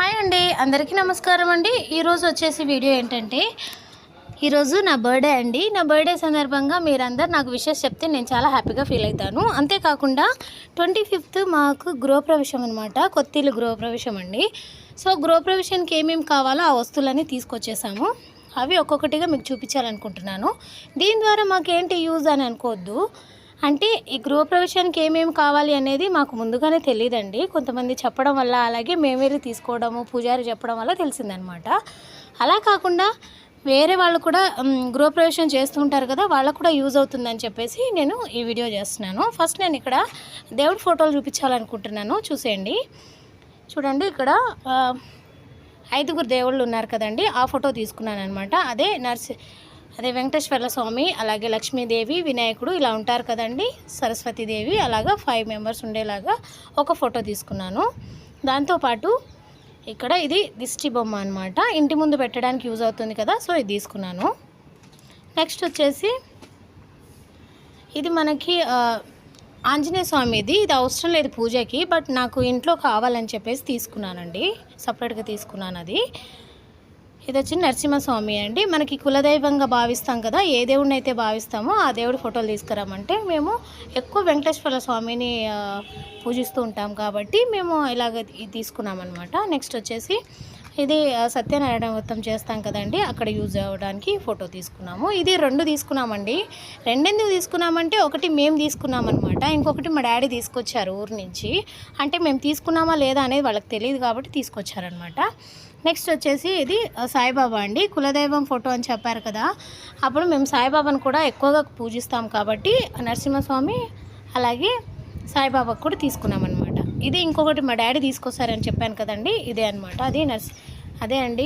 Hi అండి అందరికీ నమస్కారం అండి. ఈరోజు వచ్చేసి వీడియో ఏంటంటే ఈరోజు నా బర్త్డే అండి. నా బర్త్డే సందర్భంగా మీరందరు నాకు విషెస్ చెప్తే నేను చాలా హ్యాపీగా ఫీల్ అవుతాను. అంతేకాకుండా ట్వంటీ ఫిఫ్త్ మాకు గృహప్రవేశం అనమాట కొత్తిల్లు గృహప్రవేశం అండి. సో గృహప్రవేశానికి ఏమేమి కావాలో ఆ వస్తువులన్నీ తీసుకొచ్చేసాము. అవి ఒక్కొక్కటిగా మీకు చూపించాలనుకుంటున్నాను. దీని ద్వారా మాకేంటి యూజ్ అని అనుకోవద్దు. అంటే ఈ గృహప్రవేశానికి ఏమేమి కావాలి అనేది మాకు ముందుగానే తెలియదండి కొంతమంది చెప్పడం వల్ల అలాగే మేమేరి తీసుకోవడము పూజారి చెప్పడం వల్ల తెలిసిందనమాట. అలా కాకుండా వేరే వాళ్ళు కూడా గృహప్రవేశం చేస్తూ ఉంటారు కదా వాళ్ళకు కూడా యూజ్ అవుతుందని చెప్పేసి నేను ఈ వీడియో చేస్తున్నాను. ఫస్ట్ నేను ఇక్కడ దేవుడి ఫోటోలు చూపించాలనుకుంటున్నాను. చూసేయండి. చూడండి ఇక్కడ ఐదుగురు దేవుళ్ళు ఉన్నారు కదండి. ఆ ఫోటో తీసుకున్నాను అనమాట అదే నర్సి అదే వెంకటేశ్వర స్వామి అలాగే లక్ష్మీదేవి వినాయకుడు ఇలా ఉంటారు కదండి. సరస్వతీదేవి అలాగా ఫైవ్ మెంబర్స్ ఉండేలాగా ఒక ఫోటో తీసుకున్నాను. దాంతోపాటు ఇక్కడ ఇది దిష్టి బొమ్మ అనమాట ఇంటి ముందు పెట్టడానికి యూజ్ అవుతుంది కదా సో ఇది తీసుకున్నాను. నెక్స్ట్ వచ్చేసి ఇది మనకి ఆంజనేయ స్వామిది. ఇది అవసరం లేదు పూజకి బట్ నాకు ఇంట్లో కావాలని చెప్పేసి తీసుకున్నానండి. సపరేట్గా తీసుకున్నాను అది. ఇది వచ్చి నరసింహస్వామి అండి. మనకి కులదైవంగా భావిస్తాం కదా ఏ దేవుడిని అయితే భావిస్తామో ఆ దేవుడి ఫోటోలు తీసుకురామంటే మేము ఎక్కువ వెంకటేశ్వర స్వామిని పూజిస్తూ ఉంటాం కాబట్టి మేము ఇలాగ తీసుకున్నామన్నమాట. నెక్స్ట్ వచ్చేసి ఇది సత్యనారాయణ వ్రతం చేస్తాం కదండి అక్కడ యూజ్ అవ్వడానికి ఫోటో తీసుకున్నాము. ఇది రెండు తీసుకున్నామండి. రెండెందుకు తీసుకున్నామంటే ఒకటి మేము తీసుకున్నామన్నమాట. ఇంకొకటి మా డాడీ తీసుకొచ్చారు ఊరు నుంచి. అంటే మేము తీసుకున్నామా లేదా అనేది వాళ్ళకి తెలియదు కాబట్టి తీసుకొచ్చారనమాట నెక్స్ట్ వచ్చేసి ఇది సాయిబాబా అండి. కులదైవం ఫోటో అని చెప్పారు కదా. అప్పుడు మేము సాయిబాబాను కూడా ఎక్కువగా పూజిస్తాం కాబట్టి నరసింహస్వామి అలాగే సాయిబాబాకు కూడా తీసుకున్నామన్నమాట. ఇది ఇంకొకటి మా డాడీ తీసుకొస్తారని చెప్పాను కదండి. ఇదే అనమాట అది నర్స్ అదే అండి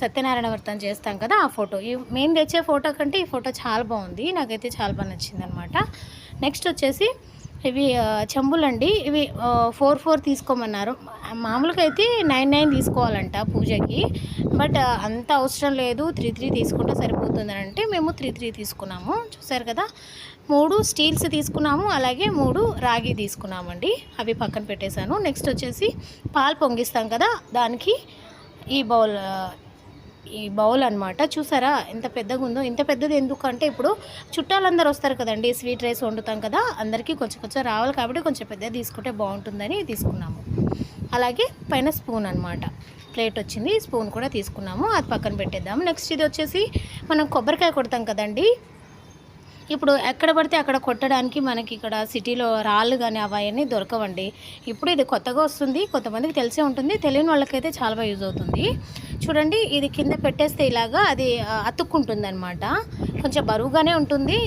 సత్యనారాయణ వ్రతం చేస్తాం కదా ఆ ఫోటో. ఈ మేము తెచ్చే ఫోటో కంటే ఈ ఫోటో చాలా బాగుంది. నాకైతే చాలా బాగా నచ్చింది అనమాట నెక్స్ట్ వచ్చేసి ఇవి చెంబులండి. ఇవి ఫోర్ ఫోర్ తీసుకోమన్నారు. మామూలుగా అయితే నైన్ నైన్ తీసుకోవాలంట పూజకి. బట్ అంత అవసరం లేదు. త్రీ త్రీ తీసుకుంటే సరిపోతుంది అంటే మేము త్రీ త్రీ తీసుకున్నాము. చూసారు కదా? మూడు స్టీల్స్ తీసుకున్నాము. అలాగే మూడు రాగి తీసుకున్నామండి. అవి పక్కన పెట్టేశాను. నెక్స్ట్ వచ్చేసి పాలు పొంగిస్తాం కదా? దానికి ఈ బౌల్ ఈ బౌల్ అనమాట చూసారా? ఎంత పెద్దగా ఉందో ఇంత పెద్దది ఎందుకంటే ఇప్పుడు చుట్టాలందరూ వస్తారు కదండి స్వీట్ రైస్ వండుతాం కదా అందరికీ కొంచెం కొంచెం రావాలి కాబట్టి కొంచెం పెద్దది తీసుకుంటే బాగుంటుందని తీసుకున్నాము. అలాగే పైన స్పూన్ అనమాట ప్లేట్ వచ్చింది స్పూన్ కూడా తీసుకున్నాము అది పక్కన పెట్టేద్దాము నెక్స్ట్ ఇది వచ్చేసి మనం కొబ్బరికాయ కొడతాం కదండి. ఇప్పుడు ఎక్కడ పడితే అక్కడ కొట్టడానికి మనకి ఇక్కడ సిటీలో రాళ్ళు కానీ అవన్నీ దొరకవండి. ఇప్పుడు ఇది కొత్తగా వస్తుంది కొంతమందికి తెలిసే ఉంటుంది తెలియని వాళ్ళకైతే చాలా బాగా యూజ్ అవుతుంది. చూడండి ఇది కింద పెట్టేస్తే ఇలాగా అది అతుక్కుంటుంది అనమాట కొంచెం బరువుగానే ఉంటుంది.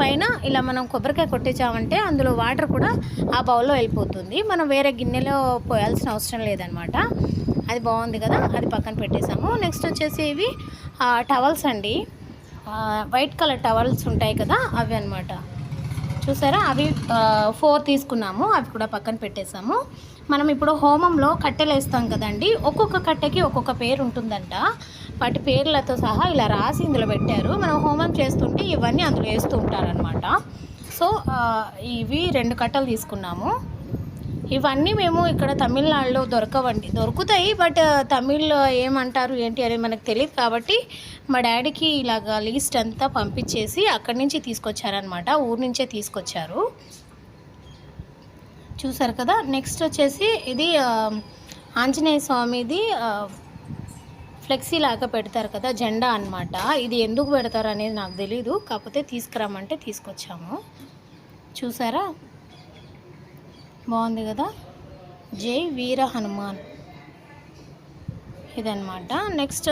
పైన ఇలా మనం కొబ్బరికాయ కొట్టేసామంటే అందులో వాటర్ కూడా ఆ బౌల్లో వెళ్ళిపోతుంది. మనం వేరే గిన్నెలో పోయాల్సిన అవసరం లేదనమాట అది బాగుంది కదా అది పక్కన పెట్టేసాము. నెక్స్ట్ వచ్చేసి ఇవి టవల్స్ అండి. వైట్ కలర్ టవల్స్ ఉంటాయి కదా అవి అన్నమాట. చూసారా? అవి ఫోర్ తీసుకున్నాము. అవి కూడా పక్కన పెట్టేసాము మనం ఇప్పుడు హోమంలో కట్టెలు వేస్తాం కదండి. ఒక్కొక్క కట్టెకి ఒక్కొక్క పేరు ఉంటుందంట. వాటి పేర్లతో సహా ఇలా రాసి ఇందులో పెట్టారు. మనం హోమం చేస్తుంటే ఇవన్నీ అందులో వేస్తూ ఉంటారనమాట సో ఇవి రెండు కట్టలు తీసుకున్నాము. ఇవన్నీ మేము ఇక్కడ తమిళనాడులో దొరకవండి. దొరుకుతాయి బట్ తమిళ్ ఏమంటారు ఏంటి అనేది మనకు తెలియదు కాబట్టి మా డాడీకి ఇలాగ లిస్ట్ అంతా పంపించేసి అక్కడి నుంచి తీసుకొచ్చారనమాట ఊరు నుంచే తీసుకొచ్చారు. చూసారు కదా? నెక్స్ట్ వచ్చేసి ఇది ఆంజనేయ స్వామిది ఫ్లెక్సీ లాగా పెడతారు కదా జెండా అన్నమాట. ఇది ఎందుకు పెడతారు అనేది నాకు తెలీదు. కాకపోతే తీసుకురామంటే తీసుకొచ్చాము. చూసారా? బాగుంది కదా? జై వీర హనుమాన్. ఇదన్నమాట. నెక్స్ట్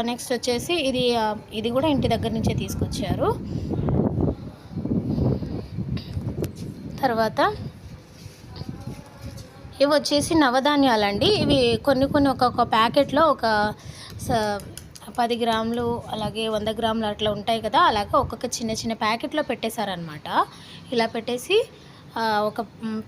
నెక్స్ట్ వచ్చేసి ఇది ఇది కూడా ఇంటి దగ్గర నుంచే తీసుకొచ్చారు. తర్వాత ఇవి వచ్చేసి నవధాన్యాలండి. ఇవి కొన్ని కొన్ని ఒక్కొక్క ప్యాకెట్లో ఒక స- పది గ్రాములు అలాగే వంద గ్రాములు అట్లా ఉంటాయి కదా? అలాగే ఒక్కొక్క చిన్న చిన్న ప్యాకెట్లో పెట్టేశారనమాట ఇలా పెట్టేసి ఒక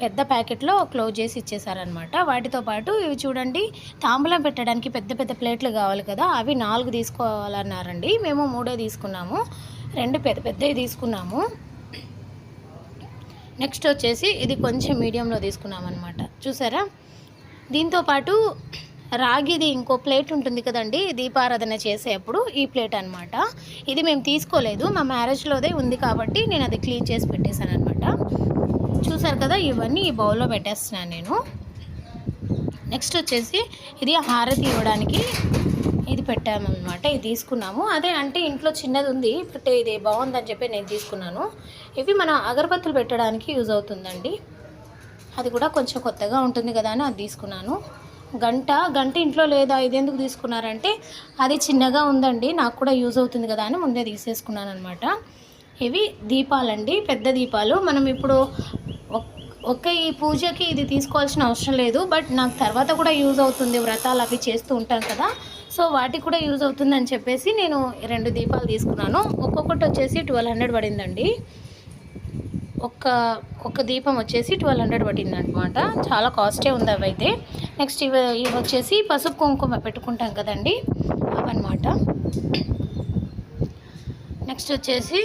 పెద్ద ప్యాకెట్లో క్లోజ్ చేసి ఇచ్చేసారనమాట వాటితో పాటు ఇవి చూడండి తాంబూలం పెట్టడానికి పెద్ద పెద్ద ప్లేట్లు కావాలి కదా అవి నాలుగు తీసుకోవాలన్నారండి. మేము మూడే తీసుకున్నాము రెండు పెద్ద పెద్దవి తీసుకున్నాము. నెక్స్ట్ వచ్చేసి ఇది కొంచెం మీడియంలో తీసుకున్నాం అనమాట చూసారా? దీంతో పాటు రాగిది ఇంకో ప్లేట్ ఉంటుంది కదండి దీపారాధన చేసేప్పుడు ఈ ప్లేట్ అనమాట ఇది మేము తీసుకోలేదు మా మ్యారేజ్లోదే ఉంది కాబట్టి నేను అది క్లీన్ చేసి పెట్టేశాను చూసారు కదా ఇవన్నీ ఈ బౌల్లో పెట్టేస్తున్నాను నేను. నెక్స్ట్ వచ్చేసి ఇది హారతి ఇవ్వడానికి ఇది పెట్టామన్నమాట ఇది తీసుకున్నాము. అదే అంటే ఇంట్లో చిన్నది ఉంది బట్ ఇది బాగుందని చెప్పి నేను తీసుకున్నాను. ఇవి మన అగరబత్తులు పెట్టడానికి యూజ్ అవుతుందండి. అది కూడా కొంచెం కొత్తగా ఉంటుంది కదా అని అది తీసుకున్నాను. గంట గంట ఇంట్లో లేదా ఇది ఎందుకు తీసుకున్నారంటే అది చిన్నగా ఉందండి నాకు కూడా యూజ్ అవుతుంది కదా అని ముందే తీసేసుకున్నాను అనమాట ఇవి దీపాలండి పెద్ద దీపాలు. మనం ఇప్పుడు ఓకే ఈ పూజకి ఇది తీసుకోవాల్సిన అవసరం లేదు బట్ నాకు తర్వాత కూడా యూజ్ అవుతుంది వ్రతాలు అవి చేస్తూ ఉంటాను కదా. సో వాటికి కూడా యూజ్ అవుతుంది అని చెప్పేసి నేను రెండు దీపాలు తీసుకున్నాను. ఒక్కొక్కటి వచ్చేసి ట్వెల్వ్ హండ్రెడ్ పడిందండి. ఒక్క ఒక్క దీపం వచ్చేసి ట్వెల్వ్ హండ్రెడ్ పట్టింది అనమాట చాలా కాస్టే ఉంది అవి అయితే నెక్స్ట్ ఇవి ఇవి వచ్చేసి పసుపు కుంకుమ పెట్టుకుంటాం కదండి అవన్నమాట. నెక్స్ట్ వచ్చేసి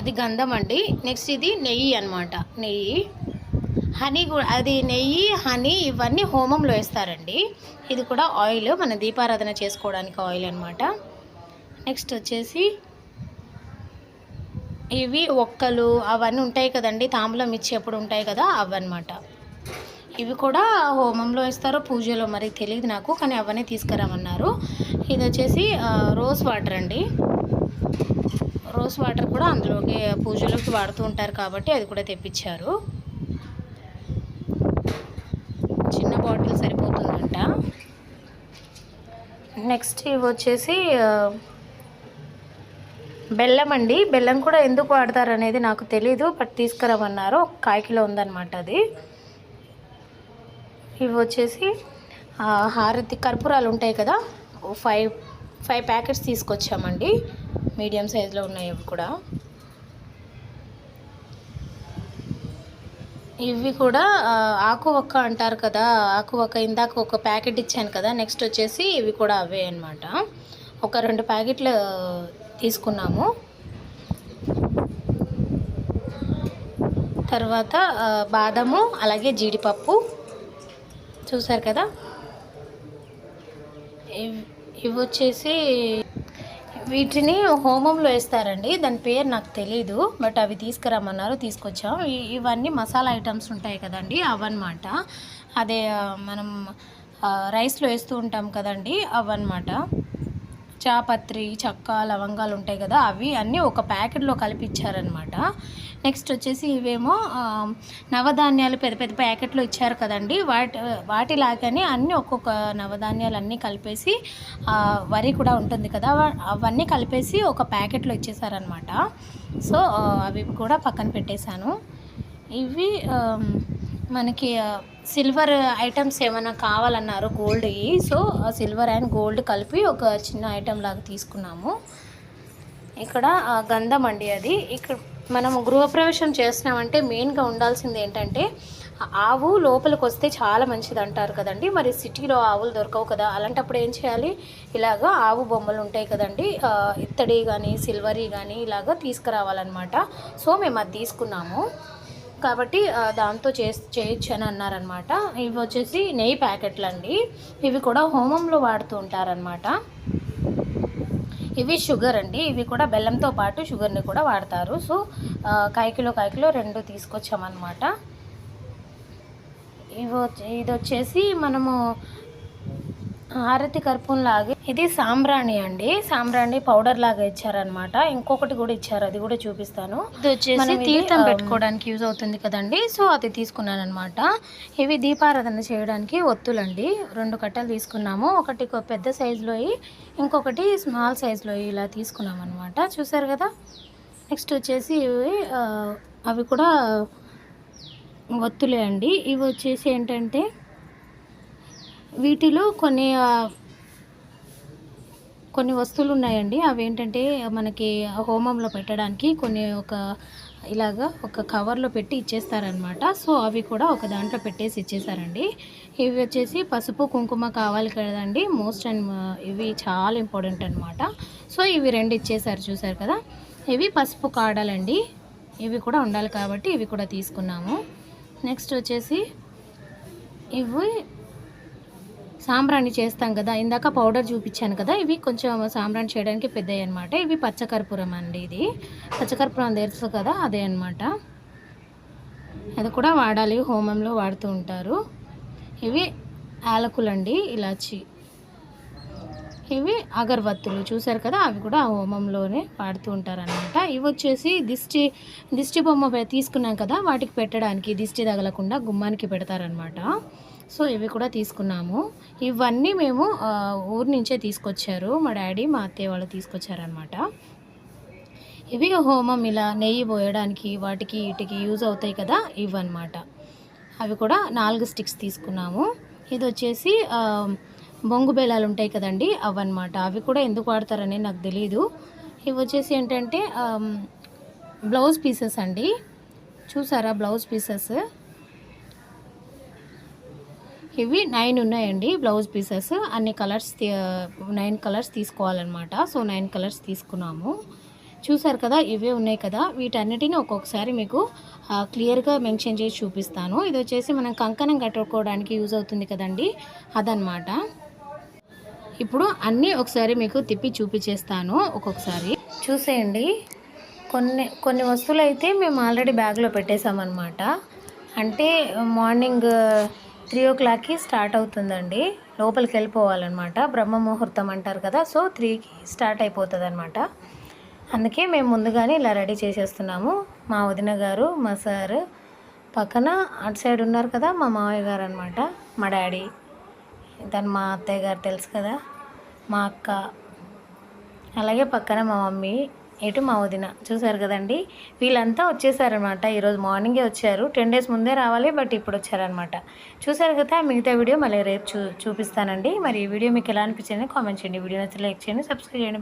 అది గంధం అండి. నెక్స్ట్ ఇది నెయ్యి అన్నమాట. నెయ్యి హనీ కూడా అది నెయ్యి హనీ ఇవన్నీ హోమంలో వేస్తారండి. ఇది కూడా ఆయిల్ మన దీపారాధన చేసుకోవడానికి ఆయిల్ అనమాట నెక్స్ట్ వచ్చేసి ఇవి ఒక్కలు అవన్నీ ఉంటాయి కదండి. తాంబూలం ఇచ్చేప్పుడు ఉంటాయి కదా అవన్నమాట. ఇవి కూడా హోమంలో ఇస్తారో పూజలో మరి తెలియదు నాకు కానీ అవన్నీ తీసుకురామన్నారు. ఇది వచ్చేసి రోజ్ వాటర్ అండి. రోజ్ వాటర్ కూడా అందులోకి పూజలోకి వాడుతూ ఉంటారు కాబట్టి అది కూడా తెప్పించారు. చిన్న బాటిల్ సరిపోతుందంట. నెక్స్ట్ ఇవి వచ్చేసి బెల్లం అండి. బెల్లం కూడా ఎందుకు వాడతారు అనేది నాకు తెలీదు బట్ తీసుకురమన్నారు ఒక కాయ కిలో ఉందన్నమాట అది. ఇవి వచ్చేసి హారతి కర్పూరాలు ఉంటాయి కదా ఫైవ్ ఫైవ్ ప్యాకెట్స్ తీసుకొచ్చామండి. మీడియం సైజులో ఉన్నాయి ఇవి కూడా. ఇవి కూడా ఆకు ఒక్క అంటారు కదా ఆకు ఒక్క ఇందాక ఒక ప్యాకెట్ ఇచ్చాను కదా నెక్స్ట్ వచ్చేసి ఇవి కూడా అవే అనమాట ఒక రెండు ప్యాకెట్లు తీసుకున్నాము. తర్వాత బాదము అలాగే జీడిపప్పు. చూసారు కదా? ఇవి ఇవి వచ్చేసి వీటిని హోమంలో వేస్తారండి. దాని పేరు నాకు తెలీదు బట్ అవి తీసుకురమ్మన్నారు తీసుకొచ్చాం. ఇవన్నీ మసాలా ఐటమ్స్ ఉంటాయి కదండి అవన్నమాట. అదే మనం రైస్లో వేస్తూ ఉంటాం కదండి అవన్నమాట. చాపత్రి చక్క లవంగాలు ఉంటాయి కదా అవి అన్నీ ఒక ప్యాకెట్లో కలిపి ఇచ్చారనమాట నెక్స్ట్ వచ్చేసి ఇవేమో నవధాన్యాలు పెద్ద పెద్ద ప్యాకెట్లో ఇచ్చారు కదండి. వాటి వాటిలాగానే అన్నీ ఒక్కొక్క నవధాన్యాలు అన్నీ కలిపేసి వరి కూడా ఉంటుంది కదా అవన్నీ కలిపేసి ఒక ప్యాకెట్లో ఇచ్చేసారనమాట. సో అవి కూడా పక్కన పెట్టేశాను. ఇవి మనకి సిల్వర్ ఐటమ్స్ ఏమైనా కావాలన్నారు గోల్డ్వి సో సిల్వర్ అండ్ గోల్డ్ కలిపి ఒక చిన్న ఐటమ్ లాగా తీసుకున్నాము. ఇక్కడ గంధం అండి అది. ఇక్కడ మనం గృహప్రవేశం చేస్తున్నామంటే మెయిన్గా ఉండాల్సింది ఏంటంటే ఆవు లోపలికి వస్తే చాలా మంచిది అంటారు కదండి. మరి సిటీలో ఆవులు దొరకవు కదా. అలాంటప్పుడు ఏం చేయాలి? ఇలాగా ఆవు బొమ్మలు ఉంటాయి కదండి. ఇత్తడి కానీ సిల్వరీ కానీ ఇలాగ తీసుకురావాలన్నమాట. సో మేము అది తీసుకున్నాము. కాబట్టి దాంతో చే చేయొచ్చు అని అన్నారనమాట ఇవి వచ్చేసి నెయ్యి ప్యాకెట్లు అండి ఇవి కూడా హోమంలో వాడుతూ ఉంటారనమాట. ఇవి షుగర్ అండి. ఇవి కూడా బెల్లంతో పాటు షుగర్ని కూడా వాడతారు. సో కాయకిలో కాయకిలో రెండు తీసుకొచ్చామన్నమాట ఇవి వచ్చి- ఇది వచ్చేసి మనము హారతి కర్పూరం లాగే ఇది సాంబ్రాణి అండి. సాంబ్రాణి పౌడర్ లాగా ఇచ్చారనమాట ఇంకొకటి కూడా ఇచ్చారు. అది కూడా చూపిస్తాను. ఇది వచ్చేసి తీర్థం పెట్టుకోవడానికి యూజ్ అవుతుంది కదండి. సో అది తీసుకున్నాను అనమాట ఇవి దీపారాధన చేయడానికి ఒత్తులండి. రెండు కట్టలు తీసుకున్నాము. ఒకటి పెద్ద సైజులో ఇంకొకటి స్మాల్ సైజులో ఇలా తీసుకున్నాం అనమాట చూసారు కదా? నెక్స్ట్ వచ్చేసి ఇవి అవి కూడా ఒత్తులే అండి. ఇవి వచ్చేసి ఏంటంటే వీటిలో కొన్ని కొన్ని వస్తువులు ఉన్నాయండి అవి ఏంటంటే మనకి హోమంలో పెట్టడానికి కొన్ని ఒక ఇలాగా ఒక కవర్లో పెట్టి ఇచ్చేస్తారనమాట సో అవి కూడా ఒక దాంట్లో పెట్టేసి ఇచ్చేసారండి. ఇవి వచ్చేసి పసుపు కుంకుమ కావాలి కదండి. మోస్ట్ అండ్ ఇవి చాలా ఇంపార్టెంట్ అనమాట సో ఇవి రెండు ఇచ్చేసారు చూసారు కదా. ఇవి పసుపు కాడాలండి. ఇవి కూడా ఉండాలి కాబట్టి ఇవి కూడా తీసుకున్నాము. నెక్స్ట్ వచ్చేసి ఇవి సాంబ్రాణి చేస్తాం కదా ఇందాక పౌడర్ చూపించాను కదా ఇవి కొంచెం సాంబ్రాణి చేయడానికి పెద్దవి అనమాట ఇవి పచ్చకర్పూరం అండి ఇది. పచ్చకర్పూరం తెలుసు కదా అదే అనమాట అది కూడా వాడాలి హోమంలో వాడుతూ ఉంటారు. ఇవి యాలకులండి ఇలాచి. ఇవి అగరబత్తులు చూసారు కదా అవి కూడా ఆ హోమంలోనే వాడుతూ ఉంటారు అనమాట ఇవి వచ్చేసి దిష్టి దిష్టి బొమ్మ తీసుకున్నాం కదా వాటికి పెట్టడానికి దిష్టి తగలకుండా గుమ్మానికి పెడతారనమాట సో ఇవి కూడా తీసుకున్నాము. ఇవన్నీ మేము ఊరి నుంచే తీసుకొచ్చారు. మా డాడీ మా అత్తయ్య వాళ్ళు తీసుకొచ్చారనమాట ఇవి హోమం ఇలా నెయ్యి పోయడానికి వాటికి వీటికి యూజ్ అవుతాయి కదా ఇవన్నమాట. అవి కూడా నాలుగు స్టిక్స్ తీసుకున్నాము. ఇది వచ్చేసి బొంగు బేలాలు ఉంటాయి కదండి అవన్నమాట. అవి కూడా ఎందుకు వాడతారని నాకు తెలియదు ఇవి వచ్చేసి ఏంటంటే బ్లౌజ్ పీసెస్ అండి. చూసారా బ్లౌజ్ పీసెస్? ఇవి నైన్ ఉన్నాయండి బ్లౌజ్ పీసెస్. అన్ని కలర్స్ నైన్ కలర్స్ తీసుకోవాలన్నమాట. సో నైన్ కలర్స్ తీసుకున్నాము. చూసారు కదా ఇవే ఉన్నాయి కదా. వీటన్నిటిని ఒక్కొక్కసారి మీకు క్లియర్గా మెన్షన్ చేసి చూపిస్తాను. ఇది వచ్చేసి మనం కంకణం కట్టుకోవడానికి యూజ్ అవుతుంది కదండి. అదనమాట ఇప్పుడు అన్నీ ఒకసారి మీకు తిప్పి చూపించేస్తాను ఒక్కొక్కసారి. చూసేయండి. కొన్ని కొన్ని వస్తువులు అయితే మేము ఆల్రెడీ బ్యాగ్లో పెట్టేసామన్నమాట అంటే మార్నింగ్ త్రీ ఓ క్లాక్కి స్టార్ట్ అవుతుందండి. లోపలికి వెళ్ళిపోవాలన్నమాట. బ్రహ్మ ముహూర్తం అంటారు కదా సో త్రీకి స్టార్ట్ అయిపోతుంది అనమాట అందుకే మేము ముందుగానే ఇలా రెడీ చేసేస్తున్నాము. మా వదిన గారు మా సార్ పక్కన అటు సైడ్ ఉన్నారు కదా మా మావయ్య గారు అనమాట మా డాడీ. తను మా అత్తయ్య గారు తెలుసు కదా మా అక్క. అలాగే పక్కన మా మమ్మీ ఇటు మా వదిన చూసారు కదండి. వీళ్ళంతా వచ్చేసారనమాట. ఈరోజు మార్నింగే వచ్చారు. టెన్ డేస్ ముందే రావాలి బట్ ఇప్పుడు వచ్చారనమాట. చూసారు కదా మిగతా వీడియో మళ్ళీ రేపు చూ చూపిస్తానండి. మరి ఈ వీడియో మీకు ఎలా అనిపించింది కామెంట్ చేయండి. వీడియో నచ్చి లైక్ చేయండి సబ్స్క్రైబ్ చేయండి.